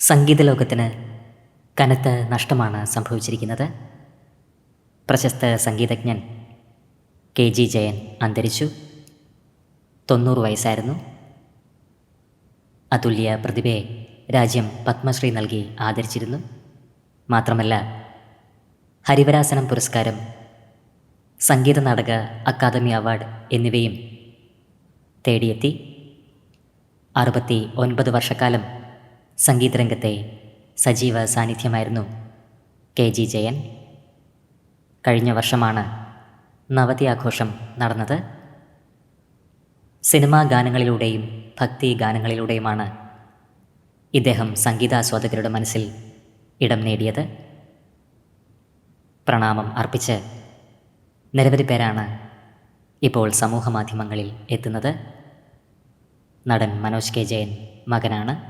സംഗീത ലോകത്തിന് കനത്ത നഷ്ടമാണ് സംഭവിച്ചിരിക്കുന്നത്. പ്രശസ്ത സംഗീതജ്ഞൻ കെ ജി ജയൻ അന്തരിച്ചു. തൊണ്ണൂറ് വയസ്സായിരുന്നു. അതുല്യ പ്രതിഭയെ രാജ്യം പത്മശ്രീ നൽകി ആദരിച്ചിരുന്നു. മാത്രമല്ല ഹരിവരാസനം പുരസ്കാരം സംഗീത നാടക അക്കാദമി അവാർഡ് എന്നിവയും തേടിയെത്തി. അറുപത്തി ഒൻപത് വർഷക്കാലം സംഗീതരംഗത്തെ സജീവ സാന്നിധ്യമായിരുന്നു കെ ജി ജയൻ. കഴിഞ്ഞ വർഷമാണ് നവതി ആഘോഷം നടന്നത്. സിനിമാ ഗാനങ്ങളിലൂടെയും ഭക്തി ഗാനങ്ങളിലൂടെയുമാണ് ഇദ്ദേഹം സംഗീതാസ്വാദകരുടെ മനസ്സിൽ ഇടം നേടിയത്. പ്രണാമം അർപ്പിച്ച് നിരവധി പേരാണ് ഇപ്പോൾ സമൂഹ മാധ്യമങ്ങളിൽ എത്തുന്നത്. നടൻ മനോജ് കെ ജയൻ മകനാണ്.